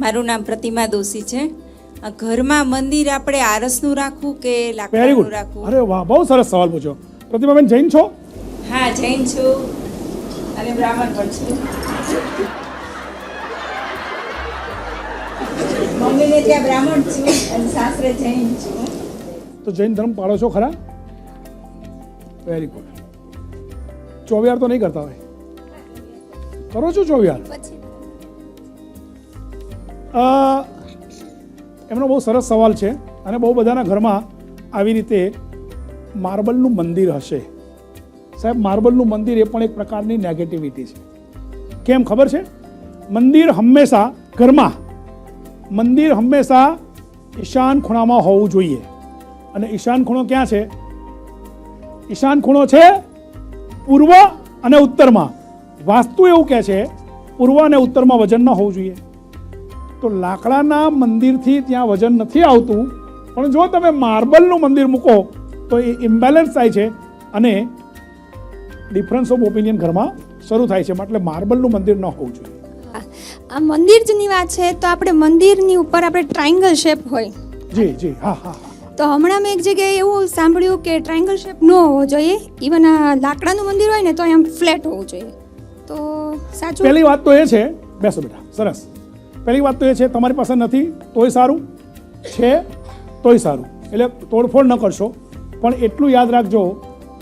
મારું નામ પ્રતિમા દોશી છે. આ ઘરમાં મંદિર આપણે આરસનું રાખવું કે લાકડાનું રાખવું? અરે વાહ બહુ સરસ સવાલ પૂછ્યો. પ્રતિમાબેન જૈન છો? હા જૈન છું. અને બ્રાહ્મણ પણ છું. મમ્મીને ત્યાં બ્રાહ્મણ છું અને સાસરે જૈન છું. તો જૈન ધર્મ પાળો છો ખરા? વેરી ગુડ ચોવિયાર તો નહીં કરતા હોય. કરો છો ચોવિયાર? પછી એમનો બહુ સરસ સવાલ છે અને બહુ બધાના ઘરમાં આવી રીતે માર્બલનું મંદિર હશે. સાહેબ, માર્બલનું મંદિર એ પણ એક પ્રકારની નેગેટિવિટી છે. કેમ ખબર છે? મંદિર હંમેશા ઘરમાં, મંદિર હંમેશા ઈશાન ખૂણામાં હોવું જોઈએ. અને ઈશાન ખૂણો ક્યાં છે? ઈશાન ખૂણો છે પૂર્વ અને ઉત્તરમાં. વાસ્તુ એવું કહે છે, પૂર્વ અને ઉત્તરમાં વજન ન હોવું જોઈએ. તો લાકડાના મંદિરથી ત્યાં વજન નથી આવતું. પણ જો તમે માર્બલનું મંદિર મૂકો તો એ ઇમ્બેલેન્સ થાય છે અને ડિફરન્સ ઓફ ઓપિનિયન ઘરમાં શરૂ થાય છે. એટલે માર્બલનું મંદિર ન હોવું જોઈએ. આ મંદિરની વાત છે તો આપણે મંદિરની ઉપર આપણે ટ્રાયંગલ શેપ હોય. જી જી. હા હા હા. તો હમણાં મેં એક જગ્યાએ એવું સાંભળ્યું કે ટ્રાયંગલ શેપ ન હોવો જોઈએ. ઇવન આ લાકડાનું મંદિર હોય ને તો એમ ફ્લેટ હોવું જોઈએ. તો સાચું? પહેલી વાત તો એ છે. બેસો બેટા. સરસ. પહેલી વાત તો એ છે, તમારી પાસે નથી, તોય સારું. છે, તોય સારું. એટલે તોડફોડ ન કરશો. પણ એટલું યાદ રાખજો,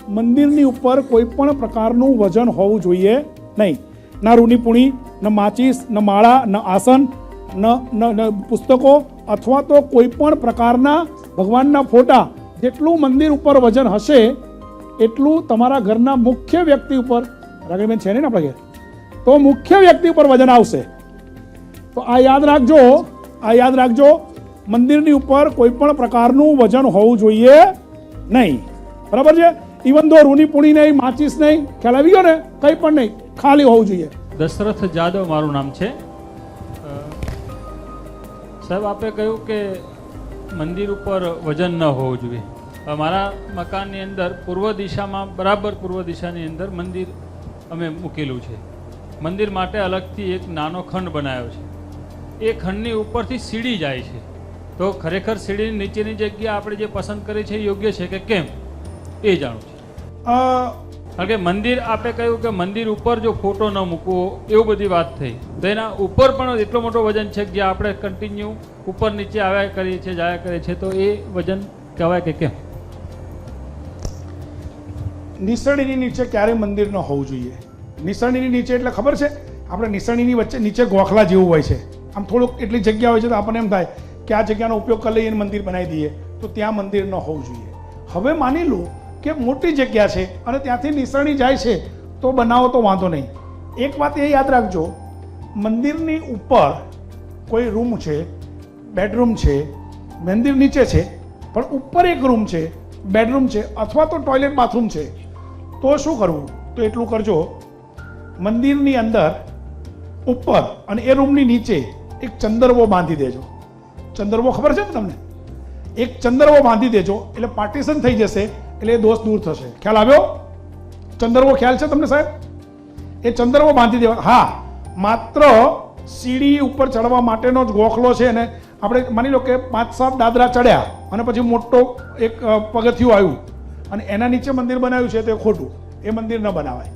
મંદિરની ઉપર કોઈ પણ પ્રકારનું વજન હોવું જોઈએ નહીં. ના રૂની પૂણી ન માચીસ, ન માળા, ન આસન, ન પુસ્તકો અથવા તો કોઈ પણ પ્રકારના ભગવાનના ફોટા, જેટલું મંદિર ઉપર વજન હશે, એટલું તમારા ઘરના મુખ્ય વ્યક્તિ ઉપર. રાગણીબેન છે ને આપણા ઘેર? તો મુખ્ય વ્યક્તિ ઉપર વજન આવશે. તો આ યાદ રાખજો, આ યાદ રાખજો. મંદિરની ઉપર કોઈ પણ પ્રકારનું વજન હોવું જોઈએ નહીં. બરાબર છે? ઇવન દો રૂની પૂણી નહીં, માચીસ નહીં ખ્યાલ આવી ગયો ને કંઈ પણ નહીં, ખાલી હોવું જોઈએ. દશરથ જાદવ મારું નામ છે. સાહેબ, આપે કહ્યું કે મંદિર ઉપર વજન ન હોવું જોઈએ. મારા મકાનની અંદર, પૂર્વ દિશામાં, બરાબર પૂર્વ દિશાની અંદર મંદિર અમે મૂકેલું છે. મંદિર માટે અલગથી એક નાનો ખંડ બનાવ્યો છે. એ ખંડની ઉપરથી સીડી જાય છે. તો ખરેખર સીડીની નીચેની જગ્યા આપણે જે પસંદ કરી છે યોગ્ય છે કે કેમ? એ જાણું છે. કારણ કે મંદિર આપણે કહ્યું કે મંદિર ઉપર જો ફોટો ન મૂકવો એવું બધી વાત થઈ. તો એના ઉપર પણ એટલો મોટો વજન છે કે જે આપણે કન્ટિન્યુ ઉપર નીચે આવ્યા કરીએ છીએ જાયા કરીએ છીએ તો એ વજન કહેવાય કે કેમ? નિસરણીની નીચે ક્યારે મંદિર ન હોવું જોઈએ. નિસરણીની નીચે એટલે ખબર છે? આપણે નિસરણીની વચ્ચે નીચે ગોખલા જેવું હોય છે. આમ થોડુંક એટલી જગ્યા હોય છે તો આપણને એમ થાય કે આ જગ્યાનો ઉપયોગ કરી લઈએ મંદિર બનાવી દઈએ. તો ત્યાં મંદિર ન હોવું જોઈએ. હવે માની લો કે મોટી જગ્યા છે અને ત્યાંથી નિસરણી જાય છે, તો બનાવો તો વાંધો નહીં. એક વાત એ યાદ રાખજો, મંદિરની ઉપર કોઈ રૂમ છે, બેડરૂમ છે, મંદિર નીચે છે, પણ ઉપર એક રૂમ છે, બેડરૂમ છે અથવા તો ટોયલેટ બાથરૂમ છે. તો શું કરવું? તો એટલું કરજો, મંદિરની અંદર ઉપર અને એ રૂમની નીચે એક ચંદરવો બાંધી દેજો. ચંદરવો ખબર છે ને તમને? એક ચંદરવો બાંધી દેજો, એટલે પાર્ટીશન થઈ જશે, એટલે એ દોષ દૂર થશે. ખ્યાલ આવ્યો? ચંદરવો ખ્યાલ છે તમને સાહેબ? એ ચંદરવો બાંધી દેવા હા, માત્ર સીડી ઉપર ચડવા માટેનો જ ગોખલો છે ને, આપણે માની લો કે પાંચ સાત દાદરા ચડ્યા, અને પછી મોટો એક પગથિયું આવ્યું, અને એના નીચે મંદિર બનાવ્યું છે, તો એ ખોટું. એ મંદિર ન બનાવાય.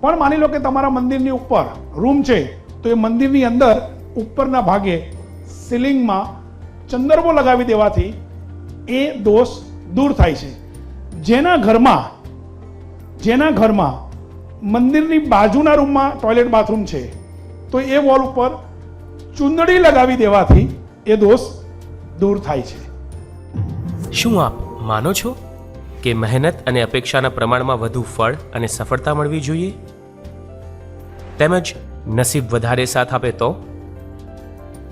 પણ માની લો કે તમારા મંદિરની ઉપર રૂમ છે, તો એ મંદિરની અંદર ઉપરના ભાગે સીલિંગમાં ચંદરબો લગાવી દેવાથી એ દોષ દૂર થાય છે. જેના ઘરમાં જેના ઘરમાં મંદિરની બાજુના રૂમમાં ટોયલેટ બાથરૂમ છે, તો એ વોલ ઉપર ચુંદડી લગાવી દેવાથી એ દોષ દૂર થાય છે. શું આપ માનો છો કે મહેનત અને અપેક્ષાના પ્રમાણમાં વધુ ફળ અને સફળતા મળવી જોઈએ? તેમજ નસીબ વધારે સાથ આપે તો?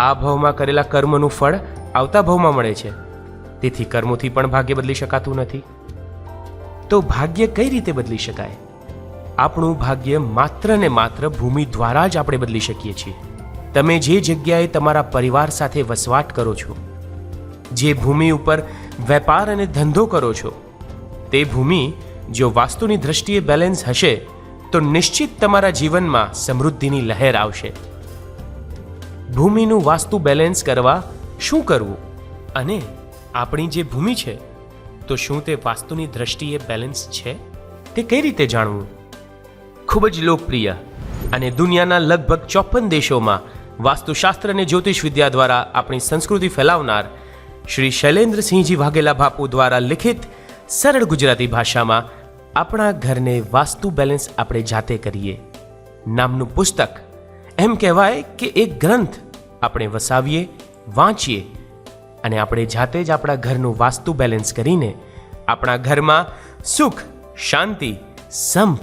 આ ભાવમાં કરેલા કર્મનું ફળ આવતા ભાવમાં મળે છે. તેથી કર્મોથી પણ ભાગ્ય બદલી શકાતું નથી. તો ભાગ્ય કઈ રીતે બદલી શકાય? આપણું ભાગ્ય માત્ર ને માત્ર ભૂમિ દ્વારા જ આપણે બદલી શકીએ છીએ. તમે જે જગ્યાએ તમારા પરિવાર સાથે વસવાટ કરો છો, જે ભૂમિ ઉપર વેપાર અને ધંધો કરો છો, તે ભૂમિ જો વાસ્તુની દ્રષ્ટિએ બેલેન્સ હશે, તો નિશ્ચિત તમારા જીવનમાં સમૃદ્ધિની લહેર આવશે. ભૂમિનું વાસ્તુ બેલેન્સ કરવા શું કરવું? અને આપણી જે ભૂમિ છે, તો શું તે વાસ્તુની દ્રષ્ટિએ બેલેન્સ છે? તે કઈ રીતે જાણવું? ખૂબ જ લોકપ્રિય અને દુનિયાના લગભગ ચોપન દેશોમાં વાસ્તુશાસ્ત્ર અને જ્યોતિષ વિદ્યા દ્વારા આપણી સંસ્કૃતિ ફેલાવનાર શ્રી શૈલેન્દ્રસિંહજી વાઘેલા બાપુ દ્વારા લિખિત સરળ ગુજરાતી ભાષામાં આપણા ઘરને વાસ્તુ બેલેન્સ આપણે જાતે કરીએ. નામનું પુસ્તક એમ કહેવાય કે એક ગ્રંથ આપણે વસાવીએ, વાંચીએ અને આપણે જાતે જ આપણા ઘરનું વાસ્તુ બેલેન્સ કરીને આપણા ઘરમાં સુખ, શાંતિ, સંપ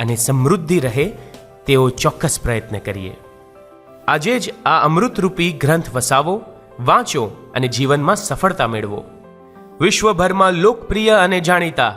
અને સમૃદ્ધિ રહે તેવો ચોક્કસ પ્રયત્ન કરીએ. આજે જ આ અમૃતરૂપી ગ્રંથ વસાવો, વાંચો અને જીવનમાં સફળતા મેળવો. વિશ્વભરમાં લોકપ્રિય અને જાણીતા